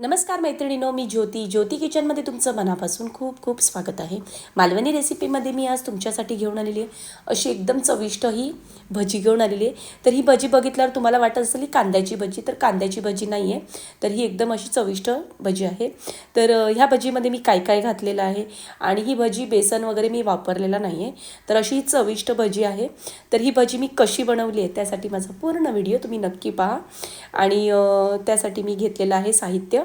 नमस्कार मैत्रिणीनो मी ज्योती. ज्योती किचनमध्ये तुमचं मनापासून खूप खूप स्वागत आहे. मालवणी रेसिपीमध्ये मी आज तुमच्यासाठी घेऊन आलेली आहे. अशी एकदम चविष्ट ही भजी घेऊन आलेली आहे. तर ही भजी बघितल्यावर तुम्हाला वाटत असेल ही कांद्याची भजी तर कांद्याची भजी नाही आहे तर ही एकदम अशी चविष्ट भजी आहे. तर ह्या भजीमध्ये मी काय काय घातलेलं आहे? आणि ही भजी बेसन वगैरे मी वापरलेला नाही आहे तर अशी ही चविष्ट भजी आहे. तर ही भजी मी कशी बनवली आहे त्यासाठी माझा पूर्ण व्हिडिओ तुम्ही नक्की पहा. आणि त्यासाठी मी घेतलेलं आहे साहित्य.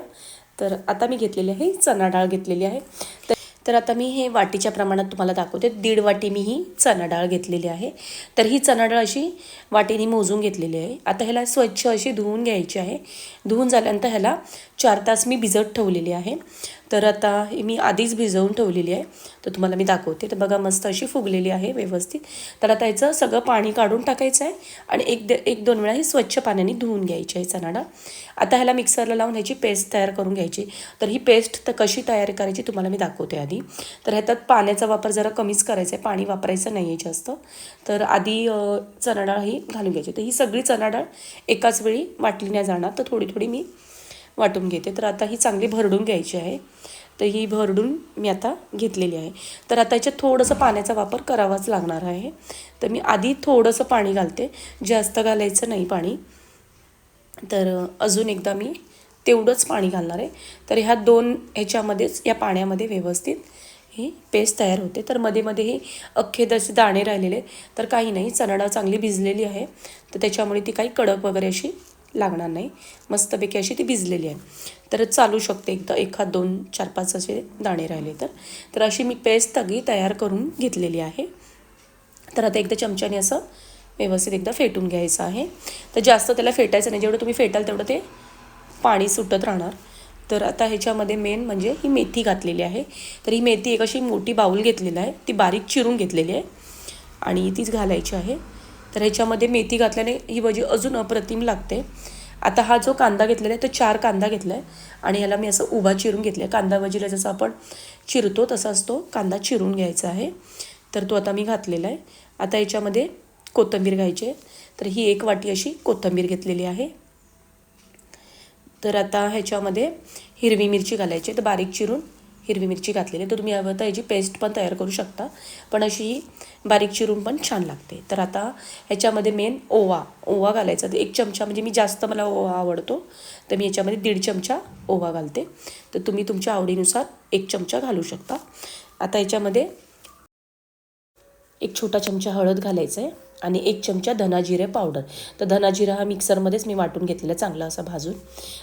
तर आता मी घेतलेली आहे चणा डाळ घेतलेली आहे. तर तर आता मी हे वाटीच्या प्रमाणात तुम्हाला दाखवते. दीड वाटी मी ही चणा डाळ घेतलेली आहे. तर ही चणा डाळ अशी वाटीने मोजून घेतलेली आहे. आता ह्याला स्वच्छ अशी धुवून घ्यायची आहे. धुवून झाल्यानंतर ह्याला चार तास मी भिजत ठेवलेली आहे. तर आता ही मी आधीच भिजवून ठेवलेली आहे. तर तुम्हाला मी दाखवते. तर बघा मस्त अशी फुगलेली आहे व्यवस्थित. तर आता याचं सगळं पाणी काढून टाकायचं आहे आणि एक दे एक दोन वेळा ही स्वच्छ पाण्याने धुवून घ्यायची आहे चणा डाळ आता ह्याला मिक्सरला लावून ह्याची पेस्ट तयार करून घ्यायची. तर ही पेस्ट तर कशी तयार करायची तुम्हाला मी दाखवते आधी. तर ह्याच्यात पाण्याचा वापर जरा कमीच करायचा आहे. पाणी वापरायचं नाही आहे जास्त. तर आधी चणाडाळ चणा डाळ ही घालून घ्यायची. तर ही सगळी चणा डाळ एकाच वेळी वाटली नाही जाणार. तर थोडी थोडी मी वाटून घेते. तर आता ही चांगली भरडून घ्यायची आहे. तर ही भरडून मी आता घेतलेली आहे. तर आता याच्यात थोडंसं पाण्याचा वापर करावाच लागणार आहे. तर मी आधी थोडंसं पाणी घालते. जास्त घालायचं नाही पाणी. तर अजून एकदा मी तेवढंच पाणी घालणार आहे. तर ह्या दोन ह्याच्यामध्येच या पाण्यामध्ये व्यवस्थित ही पेस्ट तयार होते. तर मध्ये मध्ये हे अख्खे तसे दाणे राहिलेले तर काही नाही चणा चांगली भिजलेली आहे. तर त्याच्यामुळे ती काही कडक वगैरे अशी लागणार नाही. मस्तपैकी अशी ती भिजलेली आहे. तर चालू शकते एकदा एखाद दोन चार पाच असे दाणे राहिले तर. तर अशी मी पेस्ट तगी तयार करून घेतलेली आहे. तर आता एकदा चमच्याने असं व्यवस्थित एकदा फेटून घ्यायचं आहे. तर जास्त त्याला फेटायचं नाही. जेवढं तुम्ही फेटाल तेवढं ते पाणी सुटत राहणार. तर आता ह्याच्यामध्ये मेन म्हणजे ही मेथी घातलेली आहे. तर ही मेथी एक अशी मोठी बाऊल घेतलेली आहे. ती बारीक चिरून घेतलेली आहे. आणि तीच घालायची आहे. तर ह्याच्यामध्ये मेथी घातल्याने ही भजी अजून अप्रतिम लागते. आता हा जो कांदा घेतलेला आहे तो चार कांदा घेतला आहे आणि ह्याला मी असं उभा चिरून घेतला आहे कांदा भजीला जसं आपण चिरतो तसाच तो कांदा चिरून घ्यायचा आहे. तर तो आता मी घातलेला आहे. आता याच्यामध्ये कोथिंबीर घ्यायची आहे. तर ही एक वाटी अशी कोथिंबीर घेतलेली आहे. तर आता ह्याच्यामध्ये हिरवी मिरची घालायची आहे. तर बारीक चिरून हिरवी मिरची घातलेली तर तुम्ही हवं तर याची पेस्ट पण तयार करू शकता. पण अशी बारीक चिरून पण छान लागते. तर आता ह्याच्यामध्ये मेन ओवा ओवा घालायचा. तर एक चमचा म्हणजे मी जास्त मला ओवा आवडतो. तर मी याच्यामध्ये दीड चमचा ओवा घालते. तर तुम्ही तुमच्या आवडीनुसार एक चमचा घालू शकता. आता याच्यामध्ये एक छोटा चमचा हळद घालायचा आहे आणि एक चमचा धनाजिरे पावडर तर धनाजिरा हा मिक्सरमध्येच मी वाटून घेतलेला आहे चांगला असा भाजून.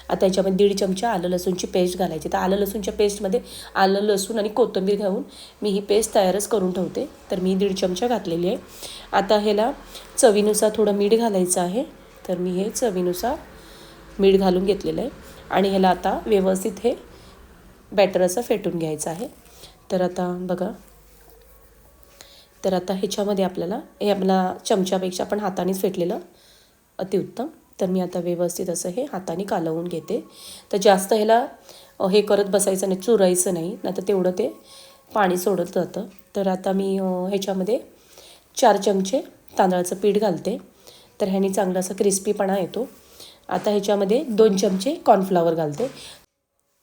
आता याच्यामध्ये दीड चमचा आलं लसूणची पेस्ट घालायची. तर आलं लसूणच्या पेस्टमध्ये आलं लसूण आणि कोथिंबीर घालून मी ही पेस्ट तयारच करून ठेवते. तर मी दीड चमचा घातलेली आहे. आता ह्याला चवीनुसार थोडं मीठ घालायचं आहे. तर मी हे चवीनुसार मीठ घालून घेतलेलं आहे. आणि ह्याला आता व्यवस्थित हे बॅटर असं फेटून घ्यायचं आहे. तर आता बघा तर आता ह्याच्यामध्ये आपल्याला हे आपला चमच्यापेक्षा आपण हातानेच फेटलेलं अतिउत्तम. तर मी आता व्यवस्थित असं हे हाताने कालवून घेते. तर जास्त ह्याला हे करत बसायचं नाही चुरायचं नाही. नाही तर तेवढं ते पाणी सोडत जातं. तर आता मी ह्याच्यामध्ये चार चमचे तांदळाचं पीठ घालते. तर ह्याने चांगला असा क्रिस्पीपणा येतो. आता ह्याच्यामध्ये दोन चमचे कॉर्नफ्लॉवर घालते.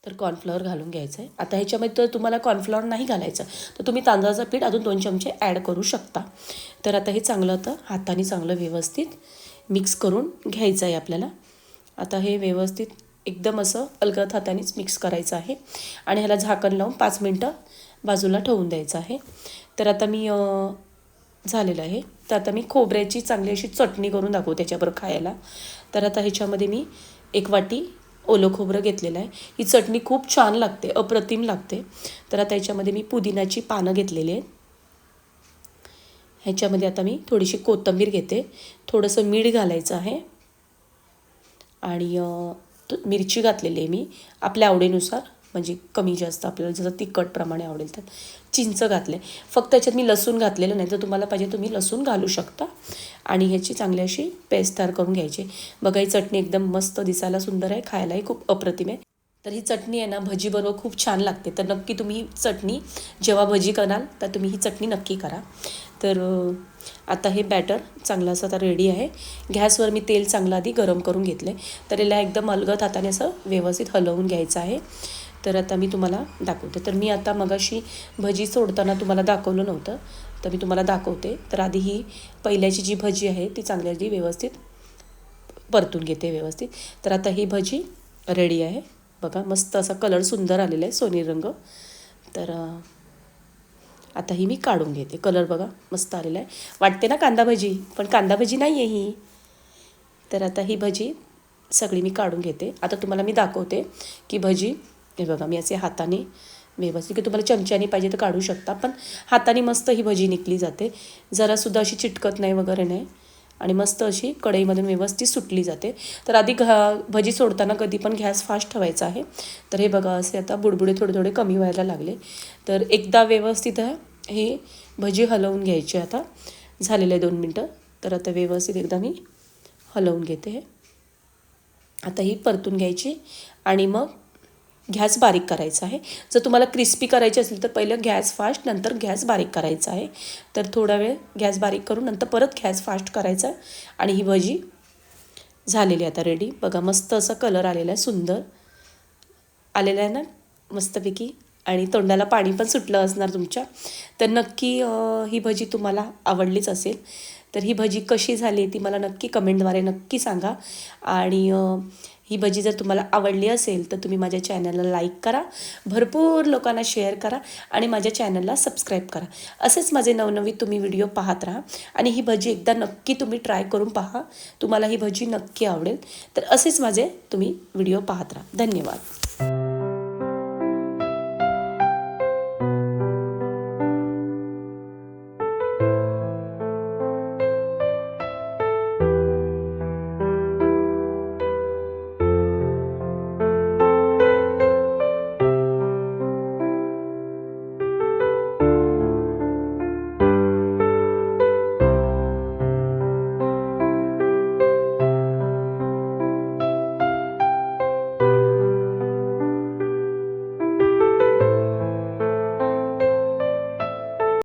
तर कॉर्नफ्लॉवर घालून घ्यायचं आहे आता ह्याच्यामध्ये तर तुम्हाला कॉर्नफ्लॉवर नाही घालायचं. तर तुम्ही तांदळाचं पीठ अजून दोन चमचे ॲड करू शकता. तर आता हे चांगलं होतं हाताने चांगलं व्यवस्थित मिक्स करून घ्यायचं आहे आपल्याला. आता हे व्यवस्थित एकदम असं अलगद हातानेच मिक्स करायचं आहे. आणि ह्याला झाकण लावून पाच मिनटं बाजूला ठेवून द्यायचं आहे. तर आता मी झालेलं आहे. तर आता मी खोबऱ्याची चांगली अशी चटणी करून दाखवू त्याच्याबरोबर खायला. तर आता ह्याच्यामध्ये मी एक वाटी ओलं खोबरं घेतलेलं आहे. ही चटणी खूप छान लागते अप्रतिम लागते. तर आता याच्यामध्ये मी पुदिनाची पानं घेतलेली आहेत. ह्याच्यामध्ये आता मी थोडीशी कोथिंबीर घेते. थोडंसं मीठ घालायचं आहे. आणि मिरची घातलेली आहे मी. आपल्या आवडीनुसार. म्हणजे कमी जास्त आपल्याला जसं तिखटप्रमाणे आवडेल तर. चिंच घातले फक्त याच्यात मी लसूण घातलेलं नाही तर तुम्हाला पाहिजे तुम्ही लसूण घालू शकता. आणि ह्याची चांगली अशी पेस्ट तयार करून घ्यायची. बघा ही चटणी एकदम मस्त दिसायला सुंदर आहे खायलाही खूप अप्रतिम आहे. तर ही चटणी आहे ना भजीबरोबर खूप छान लागते. तर नक्की तुम्ही चटणी जेव्हा भजी कराल तर तुम्ही ही चटणी नक्की करा. तर आता हे बॅटर चांगलं असं आता रेडी आहे. गॅसवर मी तेल चांगलं आधी गरम करून घेतले तर याला एकदम अलगद हाताने असं व्यवस्थित हलवून घ्यायचं आहे. तर आता मी तुम्हाला दाखवते. तर मी आता मगाशी भजी सोडताना तुम्हाला दाखवलं नव्हतं. तर मी तुम्हाला दाखवते. तर आधी ही पहिल्याची जी भजी आहे ती चांगली आधी व्यवस्थित परतून घेते व्यवस्थित. तर आता ही भजी रेडी आहे. बघा मस्त असा कलर सुंदर आलेला आहे सोनी रंग. तर आता ही मी काढून घेते. कलर बघा मस्त आलेला आहे. वाटते ना कांदा भजी? पण कांदा भजी नाही आहे ही. तर आता ही भजी सगळी मी काढून घेते. आता तुम्हाला मी दाखवते की भजी हे बघा मी असे हाताने व्यवस्थित की तुम्हाला चमच्याने पाहिजे तर काढू शकता पण हाताने मस्त ही भजी निघली जाते. जरासुद्धा अशी चिटकत नाही वगैरे नाही. आणि मस्त अशी कढईमधून व्यवस्थित सुटली जाते. तर आधी घा भजी सोडताना कधी पण गॅस फास्ट ठेवायचा आहे. तर हे बघा असे आता बुडबुडे थोडे थोडे कमी व्हायला लागले. तर एकदा व्यवस्थित हे भजी हलवून घ्यायची आता. झालेलं आहे दोन मिनटं. तर आता व्यवस्थित एकदा मी हलवून घेते. हे आता ही परतून घ्यायची. आणि मग गॅस बारीक करायचा आहे. जर तुम्हाला क्रिस्पी करायची असेल तर पहिलं गॅस फास्ट नंतर गॅस बारीक करायचा आहे. तर थोडा वेळ गॅस बारीक करून नंतर परत गॅस फास्ट करायचा आणि ही भजी झालेली आता रेडी बघा मस्त असा कलर आलेला आहे सुंदर. आलेला आहे ना मस्तपैकी? आणि तोंडाला पाणी पण सुटलं असणार तुमच्या. तर नक्की ही भजी तुम्हाला आवडलीच असेल. तर ही भजी कशी झाली ती मला नक्की कमेंटद्वारे नक्की सांगा. आणि ही भजी जर तुम्हाला आवडली असेल तर तुम्ही माझ्या चॅनलला लाईक करा भरपूर लोकांना शेअर करा आणि माझ्या चॅनलला सबस्क्राईब करा. असेच माझे नवनवीन तुम्ही व्हिडिओ पाहत राहा आणि ही भजी एकदा नक्की तुम्ही ट्राय करून पहा. तुम्हाला ही भजी नक्की आवडेल. तर असेच माझे तुम्ही व्हिडिओ पाहत राहा. धन्यवाद.